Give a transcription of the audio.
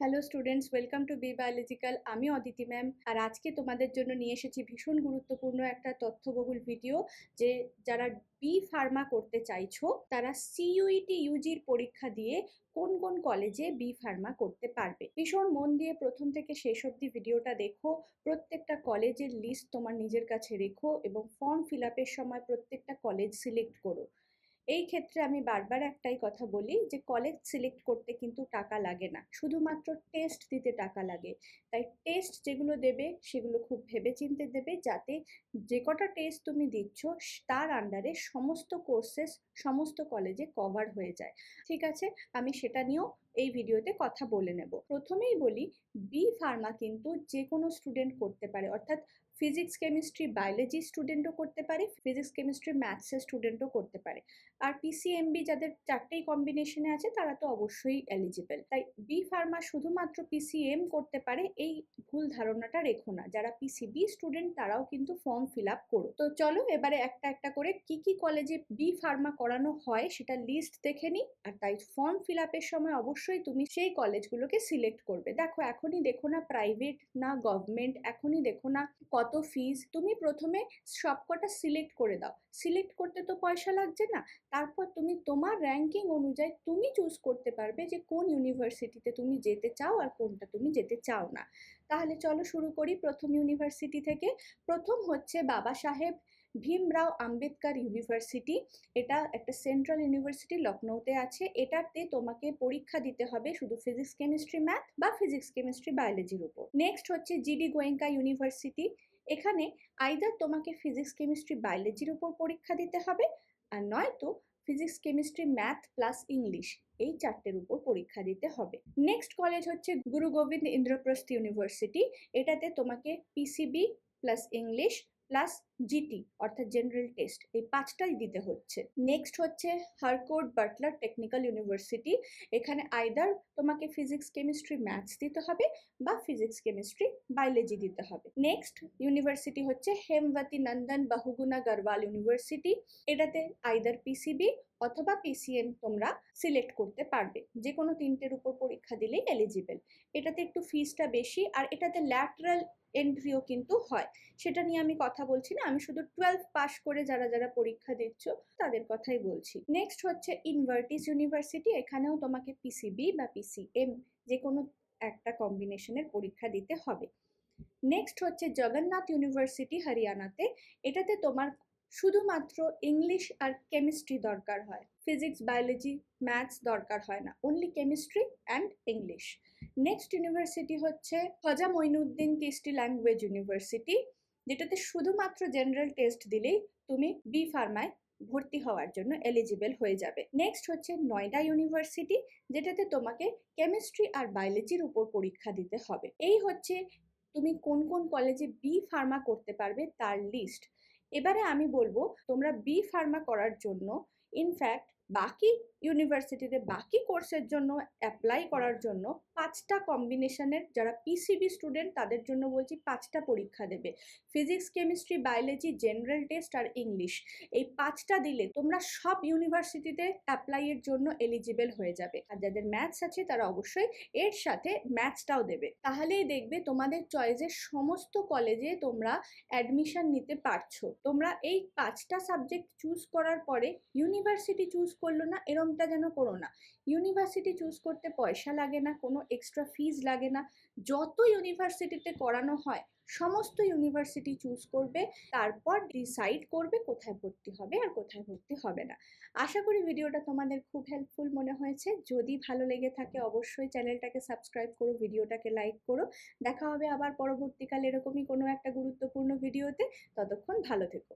Hello students welcome to be biological আমি Aditi ma'am আর আজকে তোমাদের জন্য নিয়ে এসেছি ভীষণ গুরুত্বপূর্ণ একটা তথ্যবহুল ভিডিও যে যারা বি ফার্মা করতে চাইছো, তারা সিইউইটি ইউজির পরীক্ষা দিয়ে কোন কোন কলেজে বি ফার্মা করতে পারবে। ভীষণ মন দিয়ে প্রথম থেকে শেষ অবধি ভিডিওটা দেখো। প্রত্যেকটা কলেজের লিস্ট তোমার নিজের কাছে রেখো এবং ফর্ম ফিল আপের সময় প্রত্যেকটা কলেজ সিলেক্ট করো। এই ক্ষেত্রে আমি বারবার একটাই কথা বলি যে কলেজ সিলেক্ট করতে কিন্তু টাকা লাগে না। শুধুমাত্র টেস্ট দিতে টাকা লাগে। তাই টেস্ট যেগুলো দেবে, সেগুলো খুব ভেবে চিনতে দেবে যাতে যে কটা টেস্ট তুমি দিচ্ছ, তার আন্ডারে সমস্ত কোর্সেস সমস্ত কলেজে কভার হয়ে যায়। ঠিক আছে? আমি সেটা নিয়েও এই ভিডিওতে কথা বলে নেব। প্রথমেই বলি বি ফার্মা কিন্তু যে কোনো স্টুডেন্ট করতে পারে। অর্থাৎ ফিজিক্স কেমিস্ট্রি বায়োলজি স্টুডেন্টও করতে পারে ফিজিক্স কেমিস্ট্রি ম্যাথসের স্টুডেন্টও করতে পারে। আর পিসিএমবি যাদের চারটেই কম্বিনেশনে আছে, তারা তো অবশ্যই এলিজিবল তাই বি ফার্মা শুধুমাত্র পিসিএম করতে পারে, এই ভুল ধারণাটা রেখো না। যারা পিসিবি স্টুডেন্ট তারাও কিন্তু ফর্ম ফিল আপ করো। তো চলো এবারে একটা একটা করে কি কি কলেজে বি ফার্মা করানো হয়, সেটা লিস্ট দেখে নিই। আর তাই ফর্ম ফিল আপের সময় অবশ্যই তুমি সেই কলেজগুলোকে সিলেক্ট করবে। দেখো, এখনই দেখো না প্রাইভেট না গভর্নমেন্ট এখনই দেখো না কত ফিজ তুমি প্রথমে সবকটা সিলেক্ট করে দাও। সিলেক্ট করতে তো পয়সা লাগছে না। তারপর তুমি তোমার র্যাঙ্কিং অনুযায়ী তুমি চুজ করতে পারবে যে কোন ইউনিভার্সিটিতে তুমি যেতে চাও আর কোনটা তুমি যেতে চাও না। তাহলে চলো শুরু করি প্রথম ইউনিভার্সিটি থেকে। প্রথম হচ্ছে বাবা সাহেব। ভীমরাও আম্বেদকর ইউনিভার্সিটি। এটা একটা সেন্ট্রাল ইউনিভার্সিটি লখনৌতে আছে। এটাতে তোমাকে পরীক্ষা দিতে হবে শুধু ফিজিক্স, কেমিস্ট্রি, ম্যাথ বা ফিজিক্স, কেমিস্ট্রি, বায়োলজির উপর। নেক্সট হচ্ছে জিডি গোয়েঙ্কা ইউনিভার্সিটি। এখানে আইদার তোমাকে ফিজিক্স, কেমিস্ট্রি, বায়োলজির উপর পরীক্ষা দিতে হবে আর নয়তো physics, chemistry, math plus English এই চারটের উপর পরীক্ষা দিতে হবে। নেক্সট কলেজ হচ্ছে গুরু গোবিন্দ ইন্দ্রপ্রস্থ ইউনিভার্সিটি। এটাতে তোমাকে PCB plus English plus GT অর্থাৎ জেনারেল টেস্ট এই পাঁচটাই দিতে হচ্ছে। নেক্সট হচ্ছে হারকোড বাটলার টেকনিক্যাল ইউনিভার্সিটি এখানে আইদার তোমাকে ফিজিক্স কেমিস্ট্রি ম্যাথস দিতে হবে বা ফিজিক্স কেমিস্ট্রি বায়োলজি দিতে হবে। নেক্সট ইউনিভার্সিটি হচ্ছে হেমবতী নন্দন বাহুগুনা গরওয়াল ইউনিভার্সিটি এটাতে আইদার পিসিবি অথবা পিসিএম তোমরা সিলেক্ট করতে পারবে। যে কোনো তিনটের উপর পরীক্ষা দিলেই এলিজিবল এটাতে একটু ফিজটা বেশি, আর এটাতে ল্যাটারাল এন্ট্রিও কিন্তু হয়। সেটা নিয়ে আমি কথা বলছি না, আমি শুধু টুয়েলভ পাস করে যারা যারা পরীক্ষা দিচ্ছ, তাদের কথাই বলছি। নেক্সট হচ্ছে ইনভার্টিস ইউনিভার্সিটি এখানেও তোমাকে পিসিবি বা পিসিএম যে কোনো একটা কম্বিনেশনের পরীক্ষা দিতে হবে। নেক্সট হচ্ছে জগন্নাথ ইউনিভার্সিটি হরিয়ানাতে এটাতে তোমার শুধুমাত্র ইংলিশ আর কেমিস্ট্রি দরকার হয়। ফিজিক্স, বায়োলজি, ম্যাথস দরকার হয় না। Only chemistry and English. Next university হচ্ছে হজা মইনুদ্দিন টেস্টি ল্যাঙ্গুয়েজ ইউনিভার্সিটি যেটাতে শুধুমাত্র জেনারেল টেস্ট দিলেই তুমি বি ফার্মায় ভর্তি হওয়ার জন্য এলিজিবল হয়ে যাবে। নেক্সট হচ্ছে নয়ডা ইউনিভার্সিটি যেটাতে তোমাকে কেমিস্ট্রি আর বায়োলজির উপর পরীক্ষা দিতে হবে। এই হচ্ছে তুমি কোন কোন কলেজে বি ফার্মা করতে পারবে তার লিস্ট এবারে আমি বলব তোমরা বি ফার্মা করার জন্য ইনফ্যাক্ট বাকি ইউনিভার্সিটিতে বাকি কোর্সের জন্য অ্যাপ্লাই করার জন্য পাঁচটা কম্বিনেশনের যারা পিসিবি স্টুডেন্ট তাদের জন্য বলছি পাঁচটা পরীক্ষা দেবে। Physics chemistry biology general test আর ইংলিশ এই পাঁচটা দিলে তোমরা সব ইউনিভার্সিটিতে অ্যাপ্লাইয়ের জন্য এলিজিবল হয়ে যাবে। আর যাদের ম্যাথস আছে তারা অবশ্যই এর সাথে ম্যাথসটাও দেবে। তাহলেই দেখবে তোমাদের চয়েসের সমস্ত কলেজে তোমরা অ্যাডমিশন নিতে পারছ। তোমরা এই পাঁচটা সাবজেক্ট চুজ করার পরে ইউনিভার্সিটি চুজ করল না, এরমটা যেন করো না। ইউনিভার্সিটি চুজ করতে পয়সা লাগে না, কোনো এক্সট্রা ফিজ লাগে না। যত ইউনিভার্সিটিতে করানো হয়, সমস্ত ইউনিভার্সিটি চুজ করবে, তারপর ডিসাইড করবে কোথায় ভর্তি হবে আর কোথায় ভর্তি হবে না। আশা করি ভিডিওটা তোমাদের খুব হেল্পফুল মনে হয়েছে। যদি ভালো লেগে থাকে অবশ্যই চ্যানেলটাকে সাবস্ক্রাইব করো, ভিডিওটাকে লাইক করো। দেখা হবে আবার পরবর্তীকালে এরকমই কোনো একটা গুরুত্বপূর্ণ ভিডিওতে। ততক্ষণ ভালো থেকো।